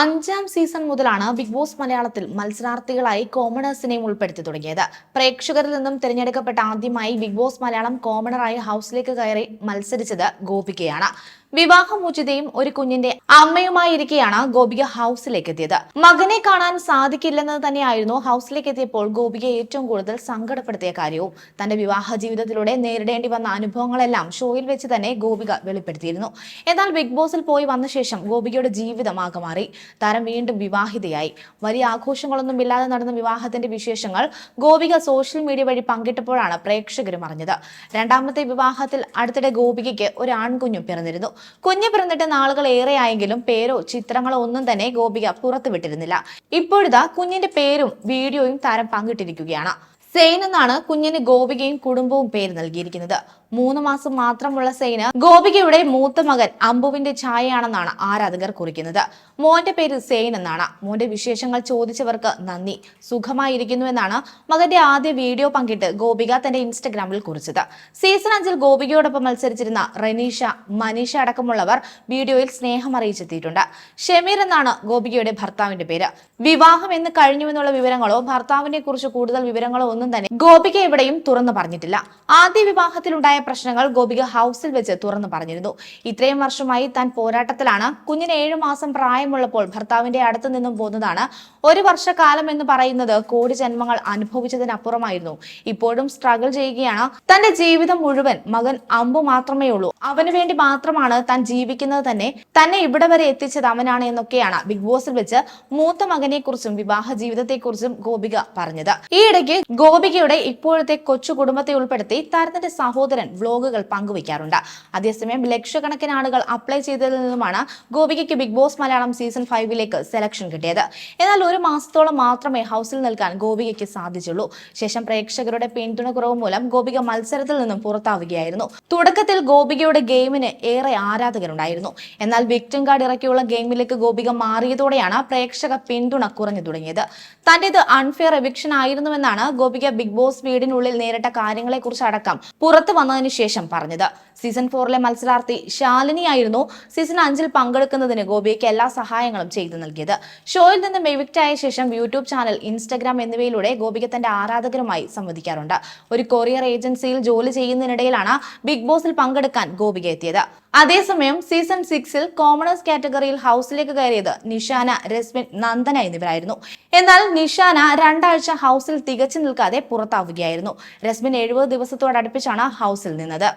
അഞ്ചാം സീസൺ മുതലാണ് big boss മലയാളത്തിൽ മത്സരാർത്ഥികളായി കോമണേഴ്സിനെയും ഉൾപ്പെടുത്തി തുടങ്ങിയത്. പ്രേക്ഷകരിൽ നിന്നും തിരഞ്ഞെടുക്കപ്പെട്ട ആദ്യമായി ബിഗ് ബോസ് മലയാളം കോമണറായി ഹൗസിലേക്ക് കയറി മത്സരിച്ചത് ഗോപികയാണ്. വിവാഹമോചിതയും ഒരു കുഞ്ഞിന്റെ അമ്മയുമായിരിക്കെയാണ് ഗോപിക ഹൗസിലേക്ക് എത്തിയത് മകനെ കാണാൻ സാധിക്കില്ലെന്ന് തന്നെയായിരുന്നു ഹൗസിലേക്ക് എത്തിയപ്പോൾ ഗോപിക ഏറ്റവും കൂടുതൽ സങ്കടപ്പെടുത്തിയ കാര്യവും. തന്റെ വിവാഹ ജീവിതത്തിലൂടെ നേരിടേണ്ടി വന്ന അനുഭവങ്ങളെല്ലാം ഷോയിൽ വെച്ച് തന്നെ ഗോപിക വെളിപ്പെടുത്തിയിരുന്നു. എന്നാൽ ബിഗ് ബോസിൽ പോയി വന്ന ശേഷം ഗോപികയുടെ ജീവിതം ആകെ മാറി. താരം വീണ്ടും വിവാഹിതയായി. വലിയ ആഘോഷങ്ങളൊന്നും ഇല്ലാതെ നടന്ന വിവാഹത്തിന്റെ വിശേഷങ്ങൾ ഗോപിക സോഷ്യൽ മീഡിയ വഴി പങ്കിട്ടപ്പോഴാണ് പ്രേക്ഷകരും അറിഞ്ഞത്. രണ്ടാമത്തെ വിവാഹത്തിൽ അടുത്തിടെ ഗോപികയ്ക്ക് ഒരു ആൺകുഞ്ഞും പിറന്നിരുന്നു. കുഞ്ഞ് പിറന്നിട്ട് നാളുകൾ ഏറെയായെങ്കിലും പേരോ ചിത്രങ്ങളോ ഒന്നും തന്നെ ഗോപിക പുറത്തുവിട്ടിരുന്നില്ല. ഇപ്പോഴിതാ കുഞ്ഞിന്റെ പേരും വീഡിയോയും താരം പങ്കിട്ടിരിക്കുകയാണ്. സെയിൻ എന്നാണ് കുഞ്ഞിന് ഗോപികയും കുടുംബവും പേര് നൽകിയിരിക്കുന്നത്. മൂന്ന് മാസം മാത്രമുള്ള സെയിന് ഗോപികയുടെ മൂത്ത മകൻ അമ്പുവിന്റെ ഛായയാണെന്നാണ് ആരാധകർ കുറിക്കുന്നത്. മോന്റെ പേര് സെയിൻ എന്നാണ്. മോന്റെ വിശേഷങ്ങൾ ചോദിച്ചവർക്ക് നന്ദി. സുഖമായിരിക്കുന്നു എന്നാണ് മകന്റെ ആദ്യ വീഡിയോ പങ്കിട്ട് ഗോപിക തന്റെ ഇൻസ്റ്റഗ്രാമിൽ കുറിച്ചത്. സീസൺ അഞ്ചിൽ ഗോപികയോടൊപ്പം മത്സരിച്ചിരുന്ന റനീഷ മനീഷ അടക്കമുള്ളവർ വീഡിയോയിൽ സ്നേഹം അറിയിച്ചെത്തിയിട്ടുണ്ട്. ഷമീർ എന്നാണ് ഗോപികയുടെ ഭർത്താവിന്റെ പേര്. വിവാഹം എന്ന് കഴിഞ്ഞുവെന്നുള്ള വിവരങ്ങളോ ഭർത്താവിനെ കുറിച്ച് കൂടുതൽ വിവരങ്ങളോ ഒന്നും തന്നെ ഗോപിക എവിടെയും തുറന്നു പറഞ്ഞിട്ടില്ല. ആദ്യ വിവാഹത്തിലുണ്ടായ പ്രശ്നങ്ങൾ ഗോപിക ഹൗസിൽ വെച്ച് തുറന്നു പറഞ്ഞിരുന്നു. ഇത്രയും വർഷമായി താൻ പോരാട്ടത്തിലാണ്. കുഞ്ഞിന് ഏഴു മാസം പ്രായമുള്ളപ്പോൾ ഭർത്താവിന്റെ അടുത്ത് നിന്നും പോന്നതാണ്. ഒരു വർഷക്കാലം എന്ന് പറയുന്നത് കോടി ജന്മങ്ങൾ അനുഭവിച്ചതിനപ്പുറമായിരുന്നു. ഇപ്പോഴും സ്ട്രഗിൾ ചെയ്യുകയാണ്. തന്റെ ജീവിതം മുഴുവൻ മകൻ അമ്പു മാത്രമേ ഉള്ളൂ. അവന് വേണ്ടി മാത്രമാണ് താൻ ജീവിക്കുന്നത് തന്നെ. തന്നെ ഇവിടെ വരെ എത്തിച്ചത് അവനാണ് എന്നൊക്കെയാണ് ബിഗ് ബോസിൽ വെച്ച് മൂത്ത മകനെ കുറിച്ചും വിവാഹ ജീവിതത്തെക്കുറിച്ചും ഗോപിക പറഞ്ഞത്. ഈ ഇടയ്ക്ക് ഗോപികയുടെ ഇപ്പോഴത്തെ കൊച്ചു കുടുംബത്തെ ഉൾപ്പെടുത്തി താരത്തിന്റെ സഹോദരൻ വ്ലോഗുകൾ പങ്കുവയ്ക്കാറുണ്ട്. അതേസമയം ലക്ഷക്കണക്കിന് ആളുകൾ അപ്ലൈ ചെയ്തതിൽ നിന്നുമാണ് ഗോപികയ്ക്ക് ബിഗ് ബോസ് മലയാളം സീസൺ ഫൈവിലേക്ക് സെലക്ഷൻ കിട്ടിയത്. എന്നാൽ ഒരു മാസത്തോളം മാത്രമേ ഹൗസിൽ നിൽക്കാൻ ഗോപികയ്ക്ക് സാധിച്ചുള്ളൂ. ശേഷം പ്രേക്ഷകരുടെ പിന്തുണ കുറവ് മൂലം ഗോപിക മത്സരത്തിൽ നിന്നും പുറത്താവുകയായിരുന്നു. തുടക്കത്തിൽ ഗോപികയുടെ ഗെയിമിന് ഏറെ ആരാധകരുണ്ടായിരുന്നു. എന്നാൽ വിക്ടിം കാർഡ് ഇറക്കിയുള്ള ഗെയിമിലേക്ക് ഗോപിക മാറിയതോടെയാണ് പ്രേക്ഷക പിന്തുണ കുറഞ്ഞു തുടങ്ങിയത്. തന്റേത് അൺഫെയർ എവിക്ഷൻ ആയിരുന്നുവെന്നാണ് ഗോപിക ബിഗ് ബോസ് വീടിനുള്ളിൽ നേരിട്ട കാര്യങ്ങളെക്കുറിച്ച് അടക്കം പുറത്തു വന്നതിന് ശേഷം പറഞ്ഞത്. സീസൺ ഫോറിലെ മത്സരാർത്ഥി ശാലിനിയായിരുന്നു സീസൺ അഞ്ചിൽ പങ്കെടുക്കുന്നതിന് ഗോപിയയ്ക്ക് എല്ലാ സഹായങ്ങളും ചെയ്തു നൽകിയത്. ഷോയിൽ നിന്ന് മെവിക്റ്റായ ശേഷം യൂട്യൂബ് ചാനൽ ഇൻസ്റ്റഗ്രാം എന്നിവയിലൂടെ ഗോപിക തന്റെ ആരാധകരുമായി സംവദിക്കാറുണ്ട്. ഒരു കൊറിയർ ഏജൻസിയിൽ ജോലി ചെയ്യുന്നതിനിടയിലാണ് ബിഗ് ബോസിൽ പങ്കെടുക്കാൻ ഗോപിക എത്തിയത്. അതേസമയം സീസൺ സിക്സിൽ കോമണേഴ്സ് കാറ്റഗറിയിൽ ഹൗസിലേക്ക് കയറിയത് നിഷാന രസ്മിൻ നന്ദന എന്നിവരായിരുന്നു. എന്നാൽ നിഷാന രണ്ടാഴ്ച ഹൗസിൽ തികച്ചു നിൽക്കാതെ പുറത്താവുകയായിരുന്നു. രസ്മിൻ എഴുപത് ദിവസത്തോടടുപ്പിച്ചാണ് ഹൗസിൽ നിന്നത്.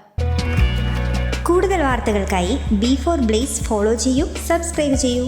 കൂടുതൽ വാർത്തകൾക്കായി ബി ഫോർ ബ്ലേസ് ഫോളോ ചെയ്യൂ സബ്സ്ക്രൈബ് ചെയ്യൂ.